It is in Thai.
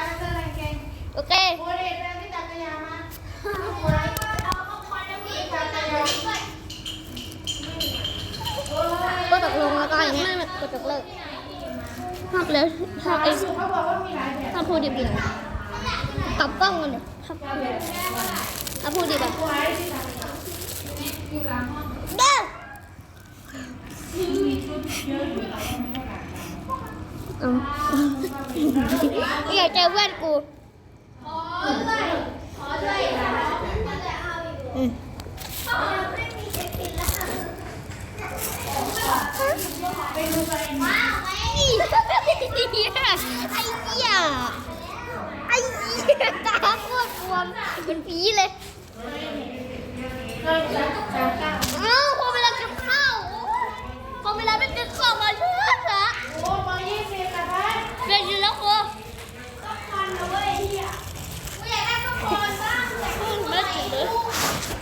นโอ้ยก็ตกลงแล้วก็อย่างเงี้ยก็ตกเลิกภาพแล้วภาพไอ้เขาบอกว่ามีหลายแบบภาพพูดดิบๆกลับกล้องกันเนี่ยภาพพูดภาพพูดดิบอะไว้ที่จักรยานอยู่หลังห้องเด้อเอยากเจอเพื่อนกูขอด้วยขอด้วยอืมไอ้เหี้ยไอ้เหี้ยไอ้เหี้ยตาโคตรบวมเป็นผีเลย